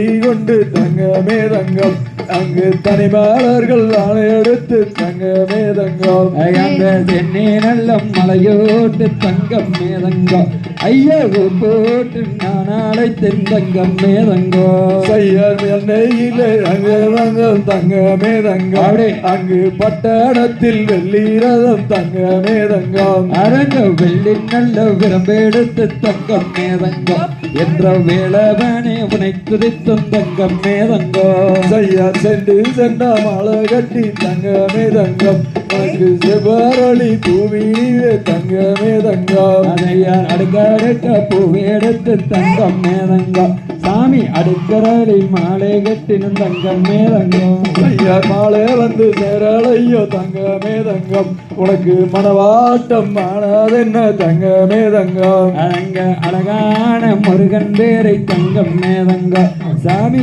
தீ கொண்டு தங்கமே தங்கம். அங்கு தனிமலர்கள் ஆணையெடுத்து தங்கமே தங்கம். அந்த சென்னி நல்ல மலையோட்டு தங்கம் மேதங்கம் ஐயா போட்டு நான் அழைத்தேன் தங்கம். மேதங்கம் தங்கம் தங்கமே தங்கம். அங்கு பட்டணத்தில் வெள்ளீரதம் தங்கமே தங்கம் அரங்க வெள்ளி நல்ல விரம்பெடுத்து தங்கம் மேதங்கோ என்ற வேளவனே உனை துதித்தும் தங்கம் மேதங்கோ செய்யார் சென்று சென்ற மாலை கட்டி தங்கமே தங்கம் உனக்கு செவ்வரளி பூவியிலே தங்கமே தங்கம் அதையார் அடுக்கடுக்க பூவெடுத்து தங்கம் மேதங்கோ சாமி அடுக்கரலில் மாலை கட்டினும் தங்கமே தங்கம் மேதங்கோ மாலை வந்து சேரலையோ தங்கமே தங்கம். உனக்கு மனவாட்டம் ஆனதென்ன? தங்கமே தங்கம். அழங்க அழகான முருகன் பேரை தங்கம் மேதங்கோ சாமி